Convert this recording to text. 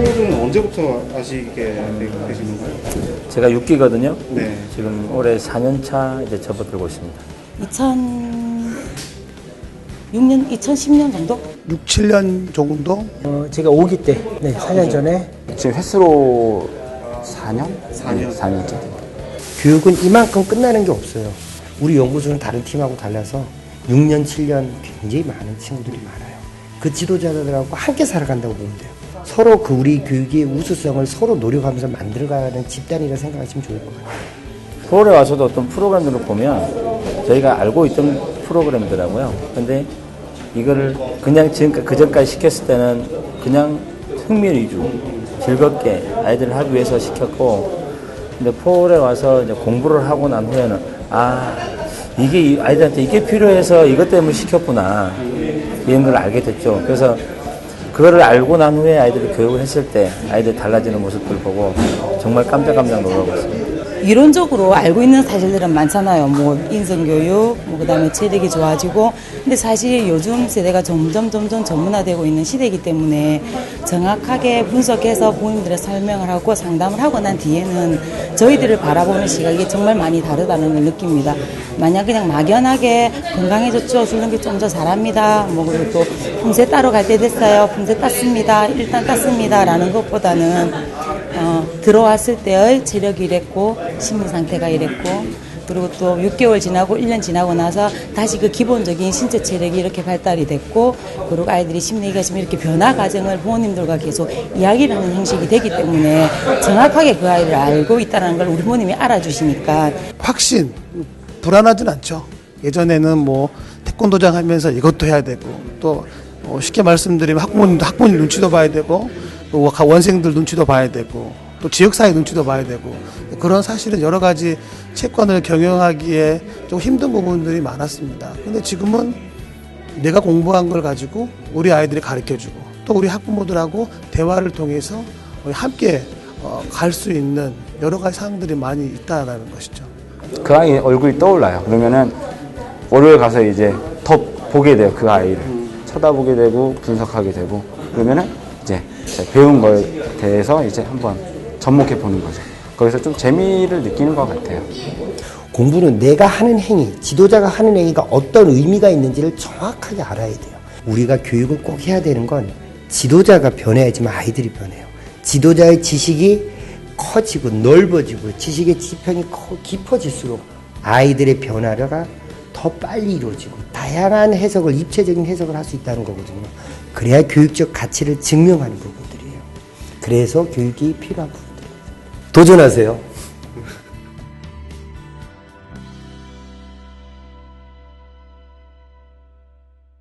언제부터 아시게 되- 되신 건가요? 제가 6기거든요. 네. 지금 올해 4년 차 이제 접어들고 있습니다. 2006년, 2010년 정도? 6, 7년 정도 어, 제가 5기 때, 네, 4년 전에 지금 횟수로 4년? 4년. 4년째. 교육은 이만큼 끝나는 게 없어요. 우리 연구소는 다른 팀하고 달라서 6년, 7년 굉장히 많은 친구들이 많아요. 그 지도자들하고 함께 살아간다고 보면 돼요. 서로 그 우리 교육의 우수성을 서로 노력하면서 만들어가는 집단이라 생각하시면 좋을 것 같아요. 서울에 와서도 어떤 프로그램들을 보면 저희가 알고 있던 프로그램들하고요. 근데 이거를 그냥 지금까지 그전까지 시켰을 때는 그냥 흥미 위주 즐겁게 아이들을 하기 위해서 시켰고 근데 포울에 와서 이제 공부를 하고 난 후에는 아 이게 이 아이들한테 이게 필요해서 이것 때문에 시켰구나 이런 걸 알게 됐죠. 그래서 그거를 알고 난 후에 아이들이 교육을 했을 때 아이들 달라지는 모습들 보고 정말 깜짝깜짝 놀라고 있습니다. 이론적으로 알고 있는 사실들은 많잖아요. 뭐 인성교육, 뭐 그다음에 체력이 좋아지고. 근데 사실 요즘 세대가 점점 점점 전문화되고 있는 시대이기 때문에 정확하게 분석해서 부모님들의 설명을 하고 상담을 하고 난 뒤에는 저희들을 바라보는 시각이 정말 많이 다르다는 걸 느낍니다. 만약 그냥 막연하게 건강해졌죠, 줄넘기 좀 더 잘합니다. 뭐 그리고 또 품새 따러 갈 때 됐어요, 품새 땄습니다, 일단 땄습니다라는 것보다는 어, 들어왔을 때의 체력이 이랬고 심리 상태가 이랬고 그리고 또 6개월 지나고 1년 지나고 나서 다시 그 기본적인 신체 체력이 이렇게 발달이 됐고 그리고 아이들이 심리가 지금 이렇게 변화 과정을 부모님들과 계속 이야기를 하는 형식이 되기 때문에 정확하게 그 아이를 알고 있다는 걸 우리 부모님이 알아주시니까 확신 불안하진 않죠. 예전에는 뭐 태권도장 하면서 이것도 해야 되고 또 어, 쉽게 말씀드리면 학부모님도 학부모님 눈치도 봐야 되고 또 원생들 눈치도 봐야 되고 또 지역사회 눈치도 봐야 되고 그런 사실은 여러 가지 채권을 경영하기에 좀 힘든 부분들이 많았습니다. 근데 지금은 내가 공부한 걸 가지고 우리 아이들이 가르쳐 주고 또 우리 학부모들하고 대화를 통해서 함께 어, 갈수 있는 여러 가지 사항들이 많이 있다라는 것이죠. 그 아이 얼굴이 떠올라요. 그러면은 월요일 가서 이제 더 보게 돼요. 그 아이를. 쳐다보게 되고 분석하게 되고 그러면은 이제 배운 거에 대해서 이제 한번 접목해 보는 거죠. 거기서 좀 재미를 느끼는 것 같아요. 공부는 내가 하는 행위, 지도자가 하는 행위가 어떤 의미가 있는지를 정확하게 알아야 돼요. 우리가 교육을 꼭 해야 되는 건 지도자가 변해야지만 아이들이 변해요. 지도자의 지식이 커지고 넓어지고 지식의 지평이 커- 깊어질수록 아이들의 변화가 더 빨리 이루어지고 다양한 해석을 입체적인 해석을 할 수 있다는 거거든요. 그래야 교육적 가치를 증명하는 부분들이에요. 그래서 교육이 필요한 부분들입니다. 도전하세요.